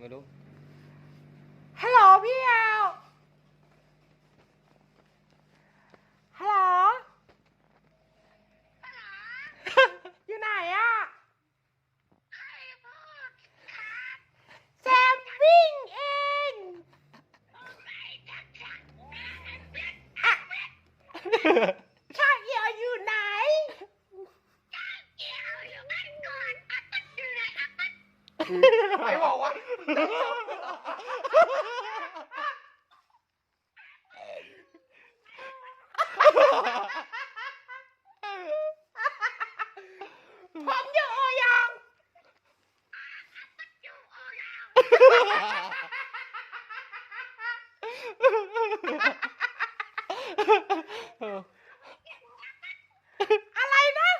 ไม่รู้ ฮัลโหลพี่แอลฮัลโหล อยู่ไหนอะแซมวิ่งเองอะชาเอียวอยู่ไหน ใครบอกว่า ผมอยู่โอยองอะไรนะ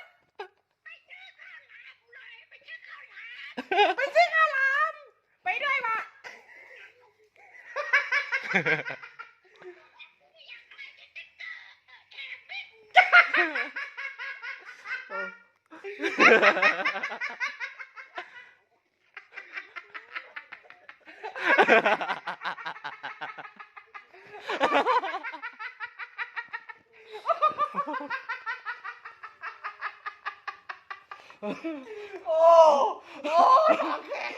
ไปซื้อข้าวหลามไปด้วยมา โอ้โอ้หางแข็ง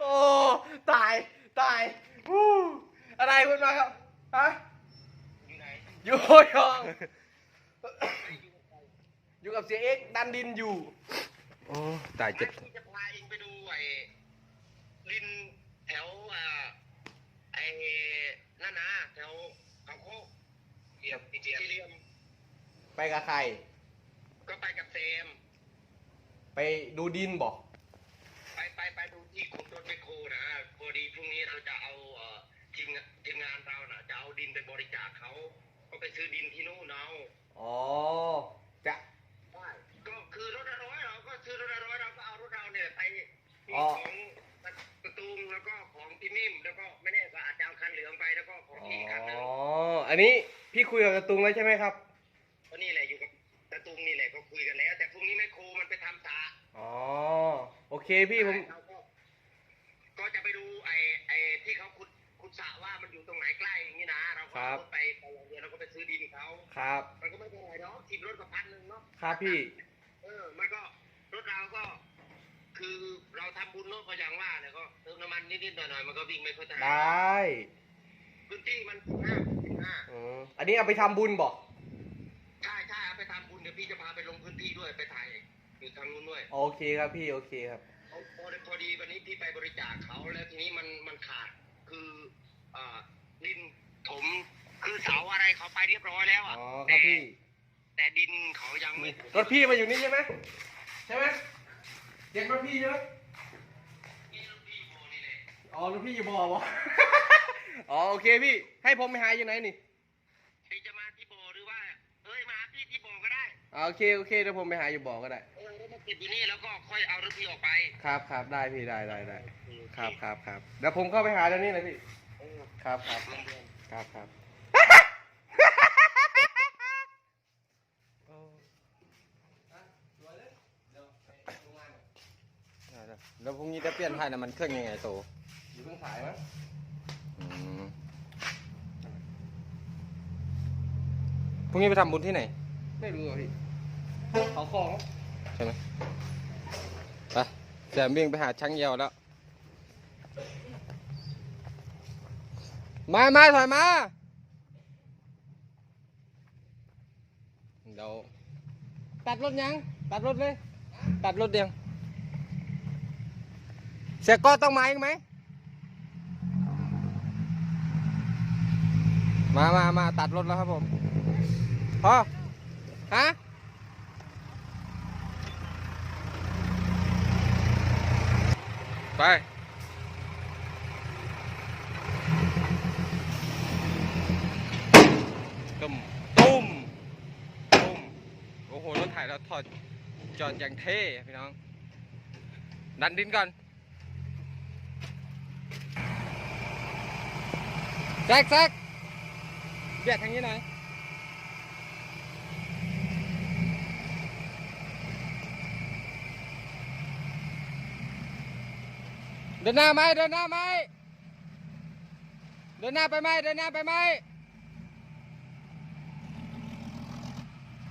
โอ้ตายตายอู้อะไรคุณมาครับฮะอยู่โอยองอยู่กับเสียเอ็กซ์ดันดินอยู่โอ้ตายเจ็บที่จะพาเองไปดูไอ้ลินแถวอ่าไอ้นั่นนะแถวเขาโคกเรียมอีเจียเรียมไปกับใคร ก็ไปกับเซม ไปดูดินบอก ไปไปไปดูที่ขุดรถไมคโครนะพอดีพรุ่งนี้เราจะเอาเอ่อทีมงานทีมงานเราน่ะจะเอาดินไปบริจาคเขาก็ไปซื้อดินที่นู่นเอาอ๋อจะก็คือรถละร้อยเราก็ซื้อรถละร้อยเราก็เอารถเราเนี่ยไปมีอ๋อ ของประตูมแล้วก็ของพี่นิ่มแล้วก็ไม่แน่ก็อาจจะเอาคันเหลืองไปแล้วก็ของอ๋พี่อีกคันหนึงออันนี้พี่คุยกับกระตุงแล้วใช่ไหมครับ ก็นี่แหละอยู่กับตะตุงนี่แหละก็คุยกันแล้ว แต่พรุ่งนี้แม่ครูมันไปทำตา อ๋อ โอเคพี่ผมเราก็ก็ เขาขุดขุดสระว่ามันอยู่ตรงไหนใกล้อย่างนี้นะเราก็ครับไปไปอย่างเดียวเราก็ไปซื้อดินเขาครับ มันก็ไม่เป็นไรเนาะทีมรถกับพันหนึ่งเนาะครับพี่ เออมันก็รถเราก็ คือเราทำบุญเนาะก็อย่างว่าเนี่ยก็เติมน้ำมันนิดๆหน่อยๆมันก็วิ่งไม่ค่อยถนัดได้พื้นที่มันสิบห้าสิบห้าอืมอันนี้เอาไปทำบุญบอกใช่ใช่เอาไปทำบุญเดี๋ยวพี่จะพาไปลงพื้นที่ด้วยไปถ่ายอยู่ทางนู้นด้วย โอเคครับพี่โอเคครับพอพอพอดีวันนี้พี่ไปบริจาคเขาแล้วทีนี้มันมันขาด คือเอ่อดินถมคือเสาอะไรเขาไปเรียบร้อยแล้วอ๋อะอครับพี่แต่ดินเขายังไม่รถพี่มาอยู่นี่ใช่ไหมใช่ไหมเด็กรถพี่ใช่ไหมนี่ลูกพี่โมนี่เลยอ๋อรถพี่อยู่บ่อบ่อ๋อโอเคพี่ ให้ผมไปหาอยู่ไหนนี่ พี่จะมาที่โบหรือว่าเอ้ยมาหาพี่ที่โบ ก็ได้อ๋อโอเคโอเคเดี๋ยวผมไปหาอยู่บ่อก็ได้ เออแล้วมาเก็บอยู่นี่แล้วก็ค่อยเอารถพี่ออกไปครับครับได้พี่ได้ได้ได้ครับครับครับเดี๋ยวผมเข้าไปหาเดี๋ยวนี้เลยพี่ เออครับครับลงเดือนครับครับแล้วพรุ่งนี้จะเปลี่ยนถ่ายน้ำมันเครื่องยังไงโตอยู่เพิ่งขายมั้งพรุ่งนี้ไปทำบุญที่ไหน ไม่รู้อะพี่ เขาคลองใช่ไหมไปแซมวิ่งไปหาช่างเยาวแล้ว มามาถอยมาเดี๋ยวตัดรถยัง ตัดรถเลย ตัดรถยังเสียก็ต้องมาอีกไหม มามามาตัดรถแล้วครับผมพอฮะ ไป ตุ้ม ตุ้ม ตุ้ม โอ้โห รถไถเราถอดจอดอย่างเท่พี่น้อง ดันดินก่อนแซกแซกเบียดทางนี้หน่อย ดินหน้าไหมเดินหน้าไหมเดินหน้าไปไหมเดินหน้าไปไหม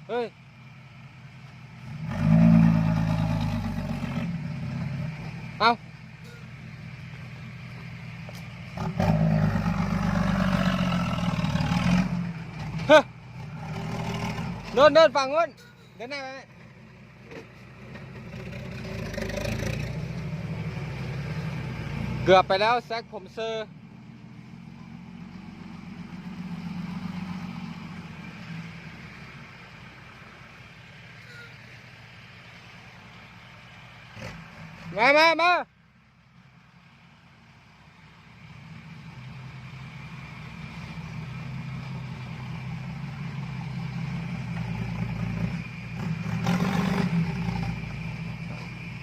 เฮ้ยเอาเฮ้ยเดินเดินฝั่งนู้นเดินหน้าไปไหม เกือบไปแล้วแซกผมเซอร์มามามา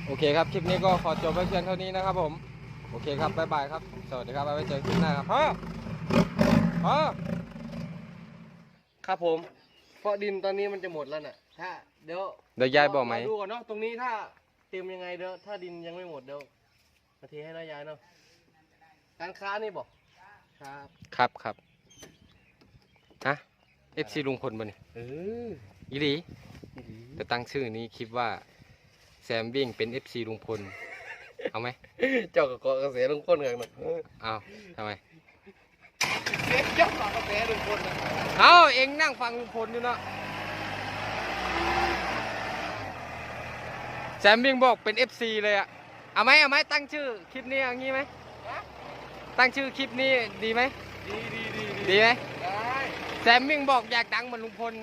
โอเคครับ คลิปนี้ก็ขอจบไว้เพียงเท่านี้นะครับผม โอเคครับ บ๊ายบายครับ สวัสดีครับ ไว้เจอคลิปหน้าครับพ่อพ่อครับผม เพราะดินตอนนี้มันจะหมดแล้วน่ะ ถ้า เดี๋ยวเดี๋ยวยายบอกไหม เรดูก่อนเนาะ ตรงนี้ถ้าเต็มยังไงเดี๋ยวถ้าดินยังไม่หมดเดี๋ยวมาเทให้นายายเนาะ การค้านี่บอกครับ ครับครับฮะ FC ลุงพลบ่นี่เอออีหลีจะตั้งชื่อนี้คลิปว่า แซมวิ่งเป็น FC ลุงพล เอาไหมเจ้ากับเกาะกระแสลุงพลกันนะเอาทำไมเสียเจ้าเกาะกระแสลุงพลนะเอาเองนั่งฟังลุงพลอยู่เนาะแซมวิ่งบอกเป็น FC เลยอะเอาไหมเอาไหมตั้งชื่อคลิปนี้อย่างงี้ไหมตั้งชื่อคลิปนี้ดีไหมดีดีดีดีไหมได้แซมมิ่งบอกอยากดังเหมือนลุงพล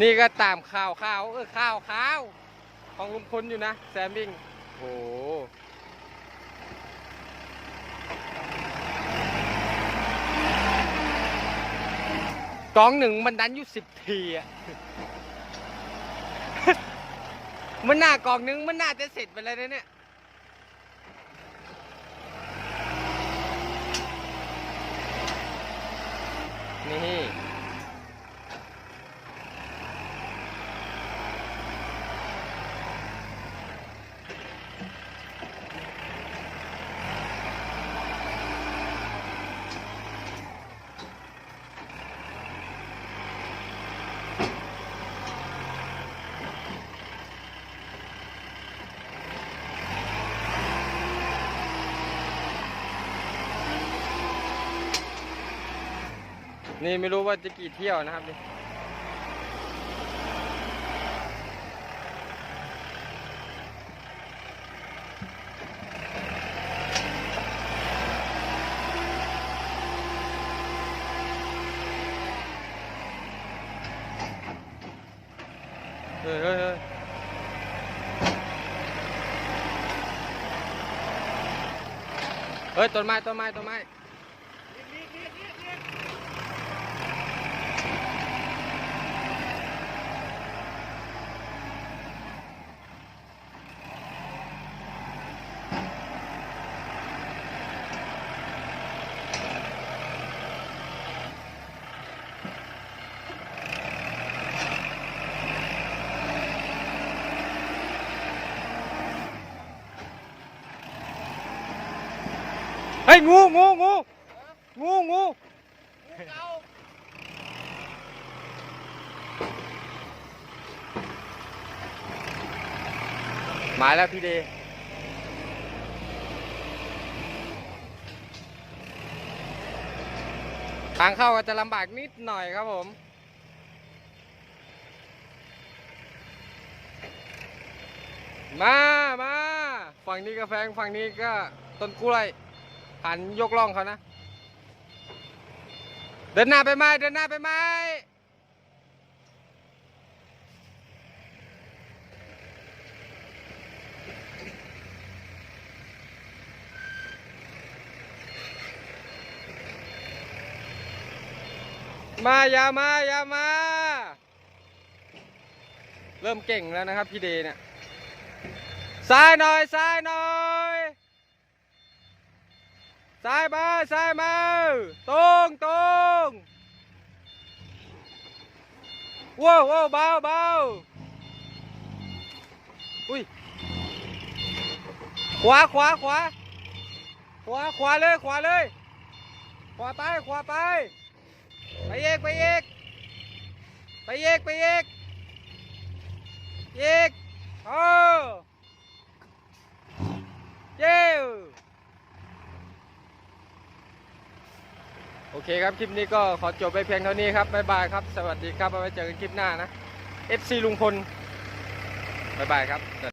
นี่ก็ตามข่าวข่าวเออข่าวข่าวของลุงพลอยู่นะแซมมิ่งโอ้โหกองหนึ่งมันดันอยู่สิบทีอะ มันหน้ากองหนึ่งมันน่าจะเสร็จไปแล้วนะเนี่ยนี่ นี่ไม่รู้ว่าจะกี่เที่ยวนะครับนี่เฮ้ยเฮ้ยเฮ้ยเฮ้ยต้นไม้ต้นไม้ต้นไม้ เฮ้ยงูงูงูงูงูมาแล้วพี่เดทางเข้าก็จะลำบากนิดหน่อยครับผมมา มา ฝั่งนี้ก็แฟง ฝั่งนี้ก็ต้นกล้วย หันยกล่องเขานะ เดินหน้าไปไหมเดินหน้าไปไหมมาอย่ามาอย่ามา เริ่มเก่งแล้วนะครับพี่เดย์เนี่ยซ้ายหน่อยซ้ายหน่อย ซ้ายมาซ้ายมาตรงตรงว้าวว้าวเบาเบาอุ้ยขวาขวาขวาขวาขวาเลยขวาเลยขวาไปขวาไปไปเอกไปเอกไปเอกไปเอกเอกเออเจ้วโอ เคครับคลิปนี้ก็ขอจบไปเพียงเท่านี้ครับบ๊ายบายครับ สวัสดีครับเอาไว้เจอกันคลิปหน้านะ FC ลุงพลบ๊ายบายครับ